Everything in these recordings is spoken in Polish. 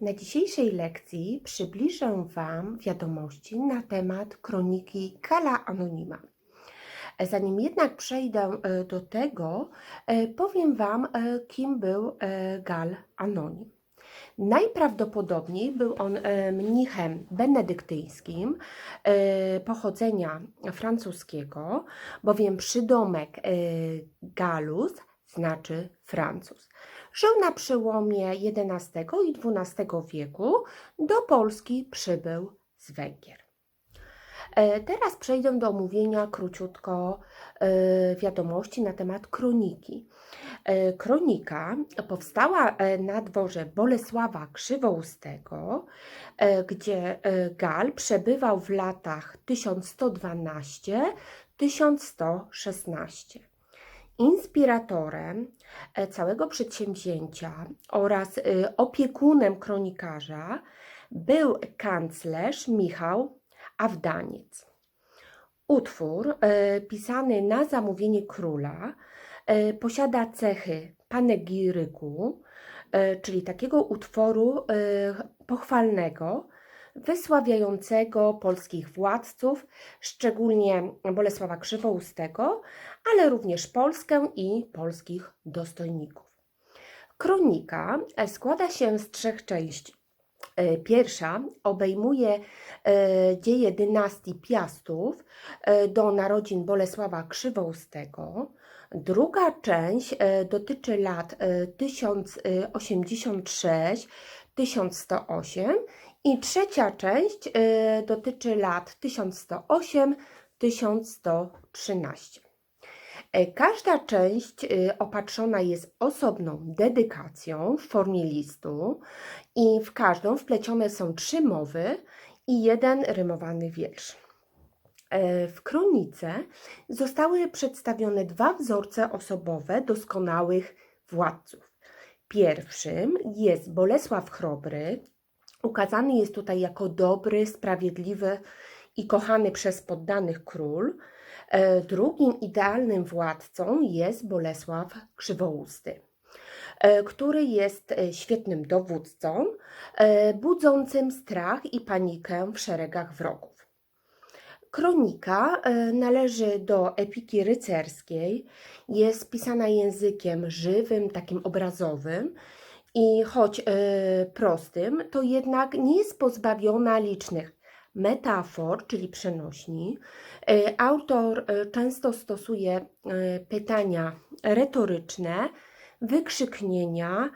Na dzisiejszej lekcji przybliżę Wam wiadomości na temat kroniki Gala Anonima. Zanim jednak przejdę e, do tego, e, powiem Wam, e, kim był Gal Anonim. Najprawdopodobniej był on mnichem benedyktyńskim pochodzenia francuskiego, bowiem przydomek Galus znaczy Francuz. Żył na przełomie XI i XII wieku. Do Polski przybył z Węgier. E, Teraz przejdę do omówienia króciutko e, wiadomości na temat kroniki. E, Kronika powstała na dworze Bolesława Krzywoustego, gdzie Gal przebywał w latach 1112-1116. Inspiratorem e, całego przedsięwzięcia oraz e, opiekunem kronikarza był kanclerz Michał Awdaniec. Utwór e, pisany na zamówienie króla posiada cechy panegiryku, czyli takiego utworu pochwalnego, wysławiającego polskich władców, szczególnie Bolesława Krzywoustego, ale również Polskę i polskich dostojników. Kronika e, składa się z trzech części. E, Pierwsza obejmuje e, dzieje dynastii Piastów do narodzin Bolesława Krzywoustego. Druga część dotyczy lat e, 1086-1108 i trzecia część e, dotyczy lat 1108-1113. E, Każda część e, opatrzona jest osobną dedykacją w formie listu i w każdą wplecione są trzy mowy i jeden rymowany wiersz. W kronice zostały przedstawione dwa wzorce osobowe doskonałych władców. Pierwszym jest Bolesław Chrobry. Ukazany jest tutaj jako dobry, sprawiedliwy i kochany przez poddanych król. E, Drugim idealnym władcą jest Bolesław Krzywousty, e, który jest e, świetnym dowódcą, budzącym strach i panikę w szeregach wrogów. Kronika należy do epiki rycerskiej, jest pisana językiem żywym, takim obrazowym i choć e, prostym, to jednak nie jest pozbawiona licznych metafor, czyli przenośni. E, Autor e, często stosuje pytania retoryczne, wykrzyknienia,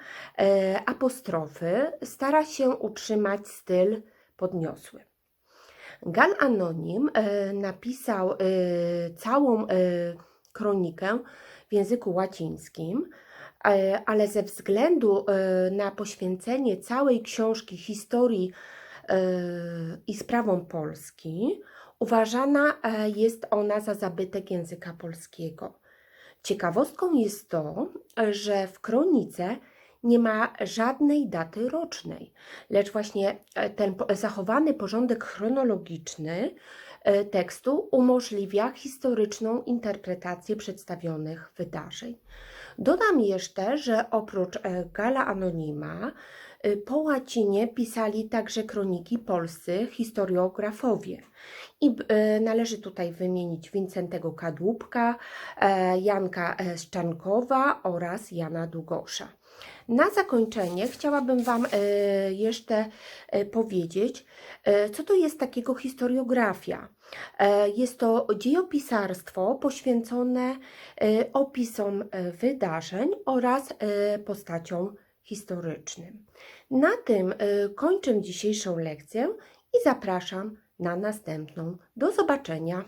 apostrofy, stara się utrzymać styl podniosły. Gal Anonim napisał całą kronikę w języku łacińskim, ale ze względu e, na poświęcenie całej książki historii e, i sprawom Polski, uważana e, jest ona za zabytek języka polskiego. Ciekawostką jest to, że w kronice nie ma żadnej daty rocznej, lecz właśnie e, ten zachowany porządek chronologiczny e, tekstu umożliwia historyczną interpretację przedstawionych wydarzeń. Dodam jeszcze, że oprócz e, Gala Anonima e, po łacinie pisali także kroniki polscy historiografowie. I e, należy tutaj wymienić Wincentego Kadłubka, Janka Szczankowa oraz Jana Długosza. Na zakończenie chciałabym Wam e, jeszcze e, powiedzieć, e, co to jest takiego historiografia. Jest to dziejopisarstwo poświęcone opisom wydarzeń oraz postaciom historycznym. Na tym kończę dzisiejszą lekcję i zapraszam na następną. Do zobaczenia.